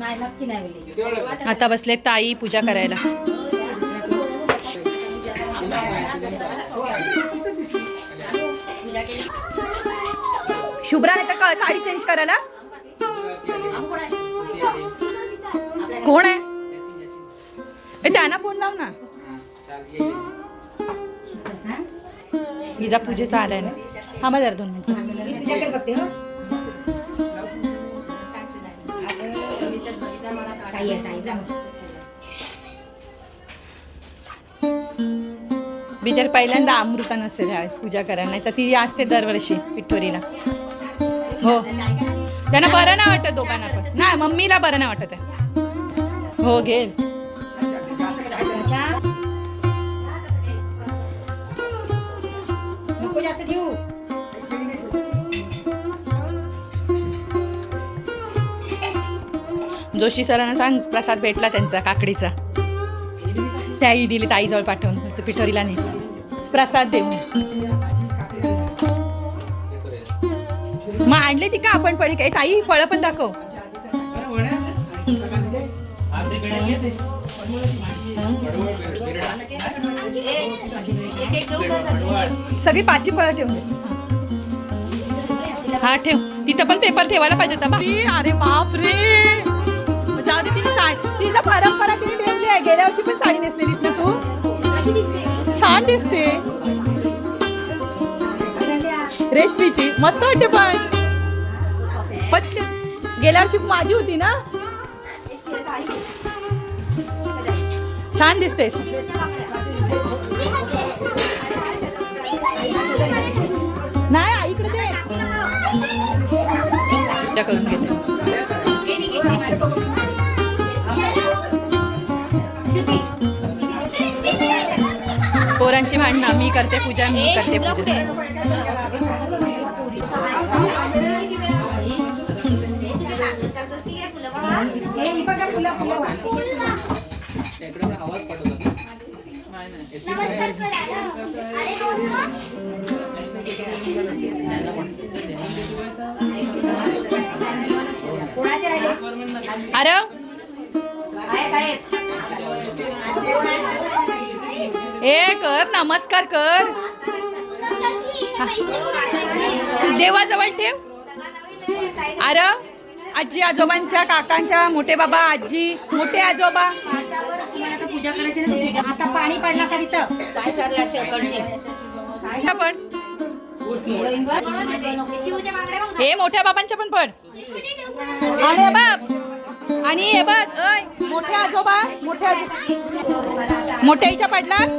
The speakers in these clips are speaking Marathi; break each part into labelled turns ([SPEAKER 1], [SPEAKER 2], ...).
[SPEAKER 1] नाही नक्की नाही बोलली.
[SPEAKER 2] आता बसले ताई पूजा करायला. शुभ्रा नाही का साडी चेंज करायला. कोण आहे? त्यांना फोन लाव ना. विजा पूजेचा आलाय ना. थांबा जरा दोन मिनिटं.
[SPEAKER 1] ताई ताई,
[SPEAKER 2] बिचार पहिल्यांदा अमृता नसते त्यावेळेस पूजा करायला नाही तर ती असते दरवर्षी पिठोरीला हो. त्यांना बरं नाही वाटत दोघांना पण. नाही मम्मीला बरं नाही वाटत आहे. हो
[SPEAKER 1] घे
[SPEAKER 2] जोशी सरांना सांग प्रसाद भेटला त्यांचा काकडीचा. त्याही दिली ताईजवळ पाठवून पिठोरीला नाही. प्रसाद देऊन. मग आणले ती का आपण पडे काय ताई फळं पण दाखव. सगळी पाचची फळं ठेवून हा ठेव. तिथं पण पेपर ठेवायला पाहिजे होता अरे बापरे. जाऊ दे तिने साडी तिचा परंपरा तिने ठेवली आहे. गेल्या वर्षी पण साडी नेसलेलीस ना तू? छान दिसते. रेशमीची. मस्त वाटते पण. ते- गेल्या वर्षी माझी होती ना? छान दिसतेस. नाही दे. पूजा करून घेते. पोरांची भांडणं मी करते पूजा मी करते पूजा. अरे?
[SPEAKER 1] आहेत, आहेत.
[SPEAKER 2] ए कर नमस्कार कर. देवाजवळ ठेव. अरे आजी आजोबांच्या काकांच्या मोठे बाबा आजी मोठे आजोबा.
[SPEAKER 1] पूजा करायची आता पाणी पाडण्यासाठी तर. काय
[SPEAKER 2] पण. हे मोठ्या बाबांच्या पण पड. अरे बाप. आणि हे बघ अय मोठे आजोबा मोठे आजो मोठ्या आईच्या पडलास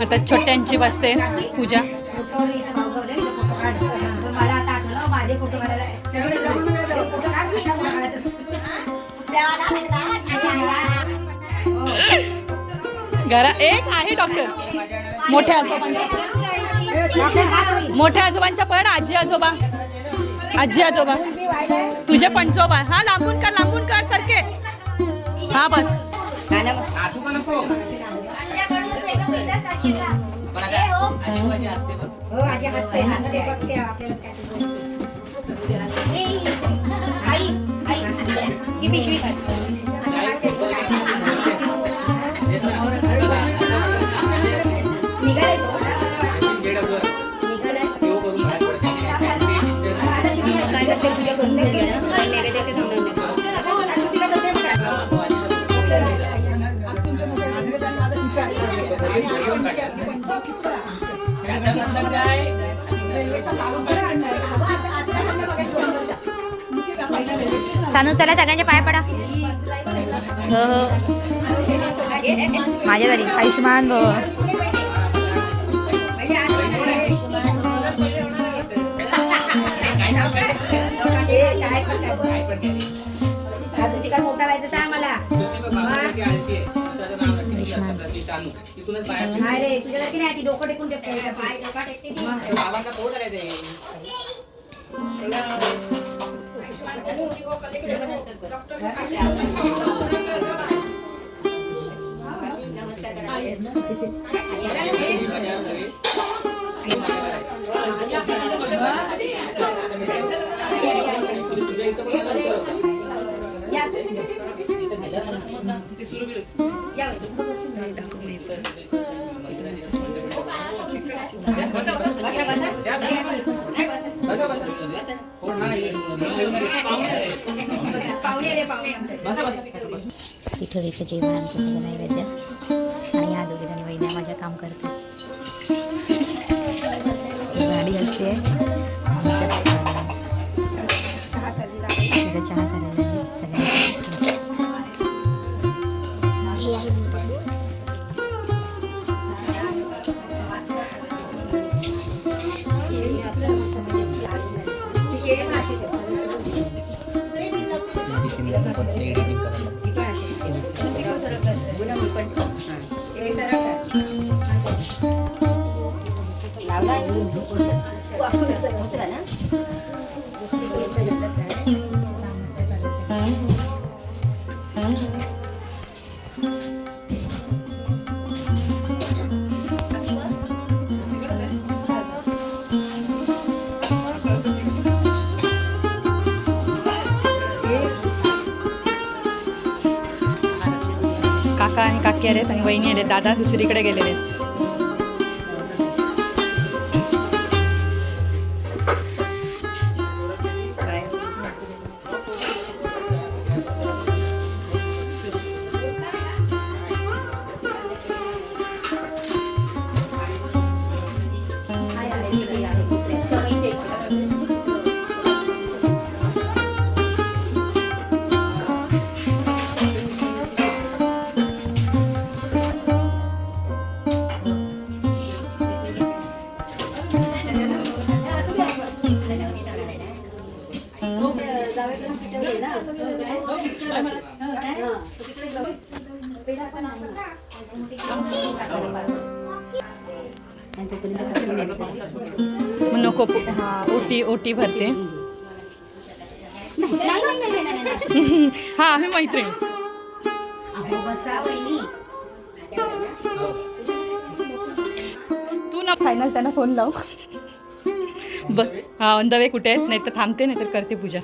[SPEAKER 2] आता छोट्यांची बसते पूजा. घरा एक आहे डॉक्टर मोठ्या आजोबांच्या मोठ्या आजोबांच्या पण आजी आजोबा. आजी आजोबा. तुझे पंचोबा हा लांबून कर लांबून कर सरके हा बस.
[SPEAKER 1] हो आजी हसते हसते बघते आई आई नसेल पूजा करून नैवेद्य ते बघा.
[SPEAKER 3] सानू चला सगळ्यांचे पाय पडा. हो हो. माझ्या तरी आयुष्यमान भव.
[SPEAKER 1] आजूची काय मोठा व्हायचं सांग मला. नाही रे तुझ्यासारखी नाही ती डोकं टेकून टेकते पाय डोका टेकते ती.
[SPEAKER 2] हा?
[SPEAKER 1] पिठोरीचं जेवण आमचं सगळं नैवेद्य. आणि या दोघी जणी वहिन्या माझ्या काम करतात. आहेत आणि
[SPEAKER 4] आणि वहिनी आले दादा दुसरीकडे गेलेले आहेत. नको हा ओटी ओटी भरते हा आम्ही मैत्रीण. तू ना फायनल त्यांना फोन लाव. ब हा ऑन द वे कुठे आहेत? नाही तर थांबते नाही तर करते पूजा.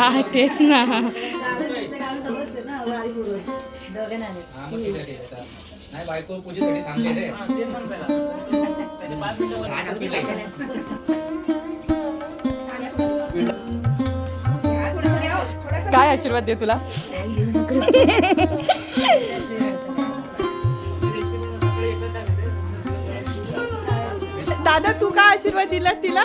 [SPEAKER 4] हा तेच ना.
[SPEAKER 5] नाही बायको पूजेसाठी रे
[SPEAKER 4] काय आशीर्वाद दे तुला? दादा तू काय आशीर्वाद दिलास तिला?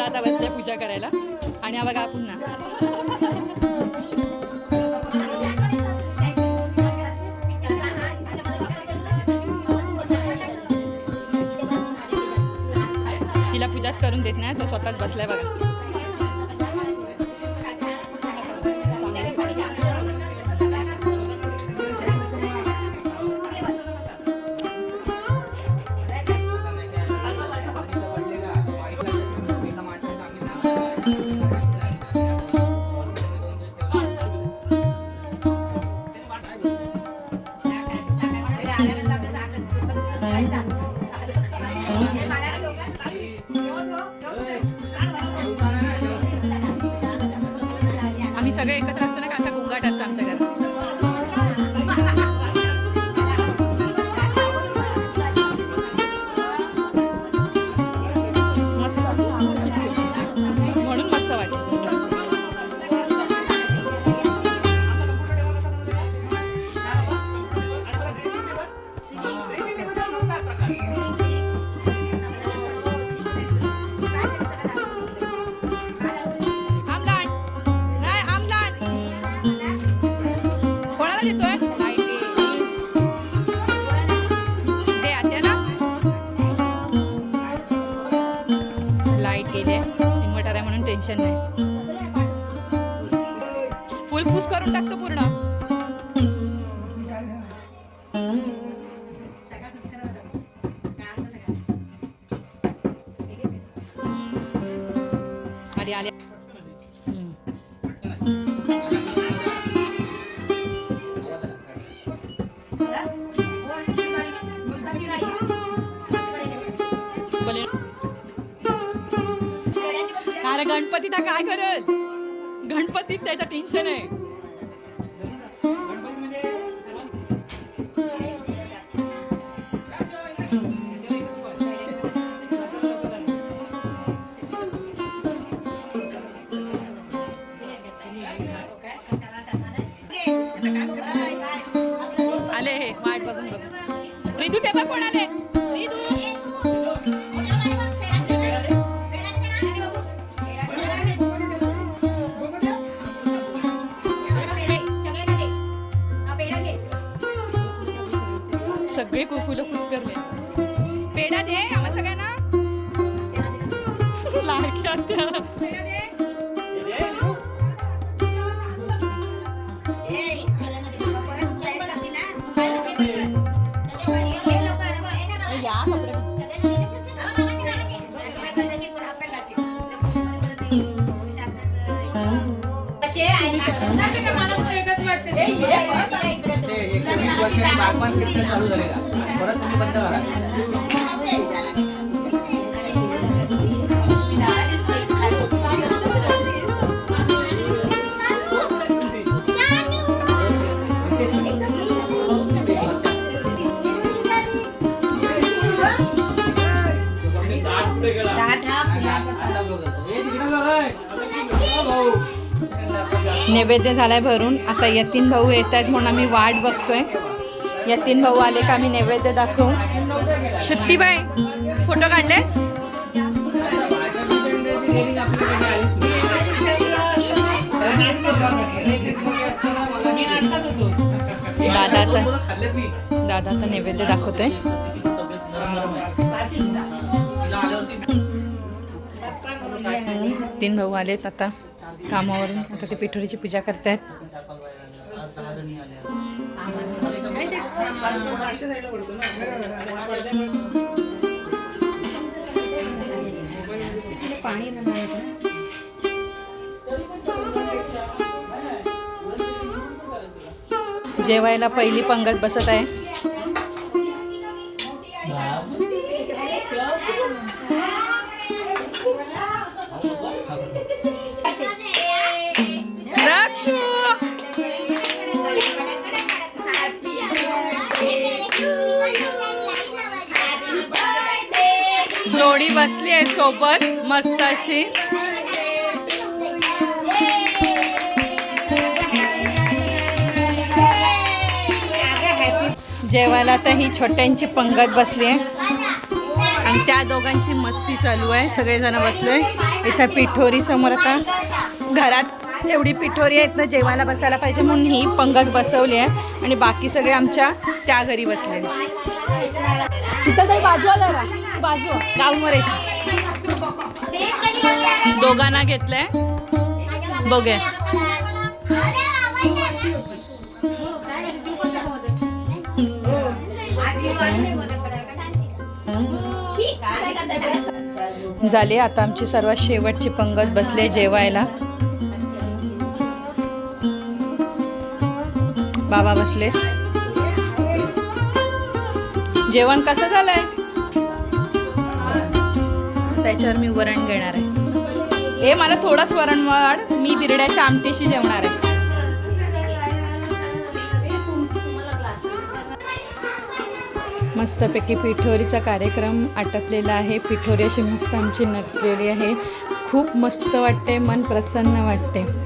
[SPEAKER 1] आता बसल्या पूजा करायला. आणि हा बघा पुन्हा. तिला पूजाच करून देत नाही तो स्वतःच बसलाय बघा. Thank you. फूस टाकतो पूर्ण. आली आली. अरे गणपती काय करल गणपतीत त्याचं टेन्शन आहे. सगळे फुलं कुसकरले. पेढा दे आम्हाला सगळ्यांना. लाडक्या त्या. या कपडे.
[SPEAKER 5] चालू झालेला परत तुम्ही बंद करा.
[SPEAKER 1] नैवेद्य झालाय भरून. आता यतीन भाऊ येत आहेत म्हणून आम्ही वाट बघतोय. या तीन भाऊ आले का आम्ही नैवेद्य दाखवू. शुत्तीबाई फोटो काढले दादा दादा तर नैवेद्य दाखवतोय. तीन भाऊ आलेत आता कामावरून. आता ते पिठोरीची पूजा करतायत. जेवायला पहिली पंगत बसत आहे. सोबत मस्त अशी. जेवायला तर ही छोट्यांची पंगत बसली आहे आणि त्या दोघांची मस्ती चालू आहे. सगळेजण बसलोय.
[SPEAKER 2] इथं पिठोरी समोर आता घरात एवढी पिठोरी आहेत ना जेवायला बसायला पाहिजे म्हणून ही पंगत बसवली आहे. आणि बाकी सगळे आमच्या त्या घरी बसले तिथं तरी बाजू जरा. बाजू गावमरेशी दोघांना घेतलंय. बघे झाली आता आमची सर्वात शेवटची पंगत बसले जेवायला. बाबा बसले. जेवण कसं झालंय? त्याच्यावर मी वरण घेणार आहे. हे मला थोडंच वरण वाढ. मी बिरड्याच्या आमटीशी जेवणार आहे. मस्तपैकी पिठोरीचा कार्यक्रम आटपलेला आहे. पिठोरी अशी मस्त आमची नटलेली आहे. खूप मस्त वाटते मन प्रसन्न वाटते.